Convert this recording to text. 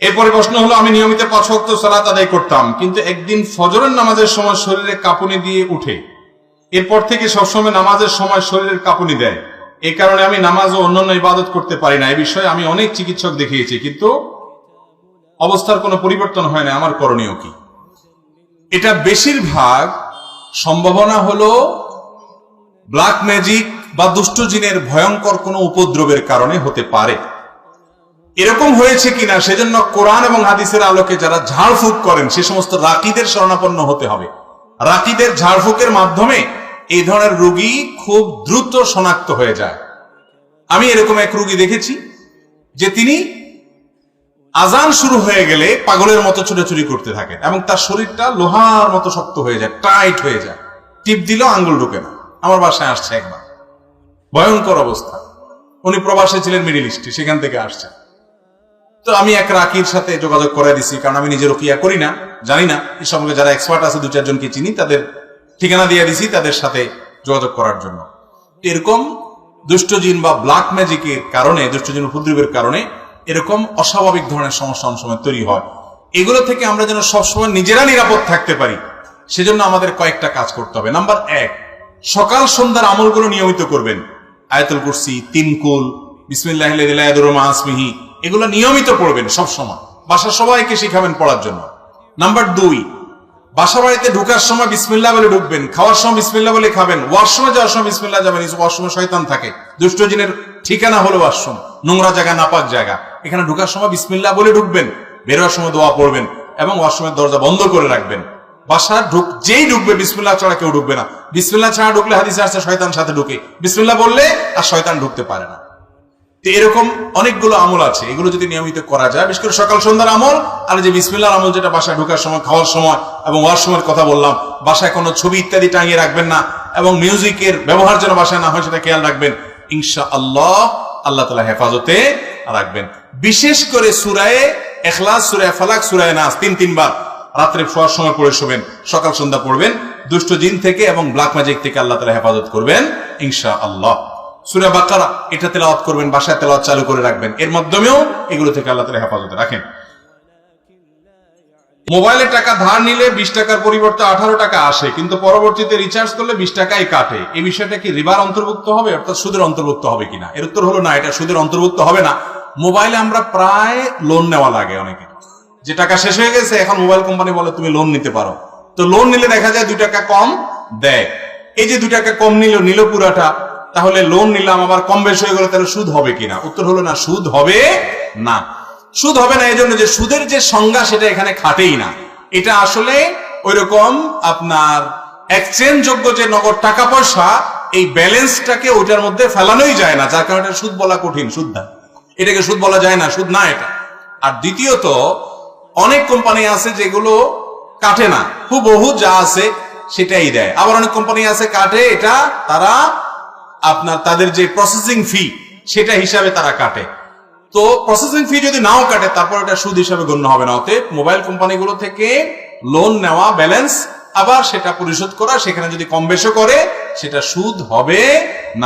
এরপরে প্রশ্ন হলো, আমি নিয়মিত পাঁচ ওয়াক্ত সালাত আদায় করতাম, কিন্তু একদিন ফজরের নামাজের সময় শরীরে কাঁপুনি দিয়ে উঠে। এরপর থেকে সবসময় নামাজের সময় শরীরের কাঁপুনি দেয়। এই কারণে আমি নামাজ ও অন্যান্য ইবাদত করতে পারি না। এ বিষয়ে আমি অনেক চিকিৎসক দেখিয়েছি, কিন্তু অবস্থার কোনো পরিবর্তন হয় না। আমার করণীয় কি? এটা বেশিরভাগ সম্ভাবনা হলো ব্ল্যাক ম্যাজিক বা দুষ্ট জিনের ভয়ঙ্কর কোনো উপদ্রবের কারণে হতে পারে। এরকম হয়েছে কিনা সেজন্য কোরআন এবং হাদিসের আলোকে যারা ঝাড়ফুঁক করেন, সে সমস্ত রাকিদের শরণাপন্ন হতে হবে। রাকিদের ঝাড়ফুঁকের মাধ্যমে এই ধরনের রুগী খুব দ্রুত শনাক্ত হয়ে যায়। আমি এরকম এক রুগী দেখেছি, যে তিনি আজান শুরু হয়ে গেলে পাগলের মতো ছুটাছুটি করতে থাকেন এবং তার শরীরটা লোহার মতো শক্ত হয়ে যায়, টাইট হয়ে যায়। টিপ দিল, আঙ্গুল ঢুকে না। আমার বাসায় আসছে একবার। ভয়ঙ্কর অবস্থা। উনি প্রবাসে ছিলেন মিডিল ইস্টে, সেখান থেকে আসছেন। তো আমি এক রাকির সাথে যোগাযোগ করে দিছি, কারণ আমি নিজে রুকিয়া করি না, জানি না। এই সম্পর্কে যারা এক্সপার্ট আছে দু চারজনকে চিনি, তাদের ঠিকানা দিয়ে দিছি তাদের সাথে যোগাযোগ করার জন্য। এরকম দুষ্টজিন বা ব্ল্যাক ম্যাজিকের কারণে দুষ্টজিন উপদ্রবের কারণে এরকম অস্বাভাবিক ধরনের সমস্যা অনেক সময় তৈরি হয়। এগুলো থেকে আমরা যেন সবসময় নিজেরা নিরাপদ থাকতে পারি, সেজন্য আমাদের কয়েকটা কাজ করতে হবে। নাম্বার এক, সকাল সন্ধ্যার আমলগুলো নিয়মিত করবেন। আয়াতুল কুরসি তিনকুল বিসমিল্লাহ আসমিহি এগুলো নিয়মিত পড়বেন সব সময়। বাসার সবাইকে শিখাবেন পড়ার জন্য। নাম্বার দুই বাসা বাড়িতে ঢুকার সময় বিসমিল্লাহ বলে ঢুকবেন, খাওয়ার সময় বিসমিল্লাহ বলে খাবেন, ওয়াশরুমে যাওয়ার সময় বিসমিল্লাহ যাবেন ওয়াশরুমে শয়তান থাকে। দুষ্ট জিনের ঠিকানা হলো ওয়াশরুম, নোংরা জায়গা, নাপাক জায়গা। এখানে ঢুকার সময় বিসমিল্লাহ বলে ঢুকবেন, বেরোয়ার সময় দোয়া পড়বেন এবং ওয়াশরুমের দরজা বন্ধ করে রাখবেন। বাসা ঢুক, যেই ঢুকবে, বিসমিল্লাহ ছাড়া কেউ ঢুকবে না। বিসমিল্লাহ ছাড়া ঢুকলে হাদিসে আসছে, শয়তান সাথে ঢুকে। বিসমিল্লাহ বললে আর শয়তান ঢুকতে পারে না। তো এরকম অনেকগুলো আমল আছে। এগুলো যদি নিয়মিত করা যায়, বিশেষ করে সকাল সন্ধ্যার আমল আর যে বিসমিল্লার আমল যেটা বাসায় ঢোকার সময়, খাওয়ার সময় এবং ওয়ার সময়ের কথা বললাম, বাসায় কোনো ছবি ইত্যাদি টাঙিয়ে রাখবেন না এবং মিউজিকের ব্যবহার যেন বাসায় না হয় সেটা খেয়াল রাখবেন। ইনশা আল্লাহ আল্লাহ তালা হেফাজতে রাখবেন। বিশেষ করে সুরায় এখলাস, সুরায় ফালাক, সুরায় নাস, তিন, তিনবার রাত্রে শোয়ার সময় পড়ে শোবেন, সকাল সন্ধ্যা পড়বেন, দুষ্ট জিন থেকে এবং ব্ল্যাক ম্যাজিক থেকে আল্লাহ তালা হেফাজত করবেন। ইনশা আল্লাহ সুরা বাকারা, এটা তেলাওয়াত করবেন, বাসায় তেলাওয়াত চালু করে রাখবেন। এর মাধ্যমেও এগুলো থেকে আল্লাহ তালা হেফাজতে রাখেন। মোবাইলে টাকা ধার নিলে বিশ টাকার পরিবর্তে আঠারো টাকা আসে, কিন্তু পরবর্তীতে রিচার্জ করলে বিশ টাকাই কাটে। এই বিষয়টা কি রিবার অন্তর্ভুক্ত হবে, অর্থাৎ সুদের অন্তর্ভুক্ত হবে কিনা? এর উত্তর হলো না, এটা সুদের অন্তর্ভুক্ত হবে না। মোবাইলে আমরা প্রায় লোন নেওয়া লাগে অনেকে। যে টাকা শেষ হয়ে গেছে, এখন মোবাইল কোম্পানি বলে, তুমি লোন নিতে পারো। তো লোন নিলে দেখা যায় দুই টাকা কম দেয়। এই যে দুই টাকা কম নিল নিল পুরাটা তাহলে লোন নিলাম, আবার কম বেশ হয়ে গেলে, তাহলে সুদ হবে কিনা? উত্তর হলো না, সুদ হবে না। সুদ হবে না এই জন্য যে সুদের যে সংজ্ঞা, সেটা এখানে খাটেই না। এটা আসলে ওইরকম আপনার এক্সচেঞ্জ যোগ্য যে নগদ টাকা পয়সা এই ব্যালেন্সটাকে ওইটার মধ্যে ফেলানোই যায় না, যার কারণে সুদ বলা কঠিন, সুদ না। এটাকে সুদ বলা যায় না, সুদ না এটা। আর দ্বিতীয়ত, অনেক কোম্পানি আছে যেগুলো কাটে না। হুবহু যা আছে সেটাই দেয়। আবার অনেক কোম্পানি আছে কাটে, এটা তারা আপনার, তাদের যে প্রসেসিং ফি সেটা হিসাবে তারা কাটে। তো প্রসেসিং ফি যদি নাও কাটে, তারপর এটা সুদ হিসাবে গণ্য হবে না। অতএব মোবাইল কোম্পানিগুলো থেকে লোন নেওয়া ব্যালেন্স আবার সেটা পরিশোধ করা, সেখানে যদি কম বেশি করে, সেটা সুদ হবে না।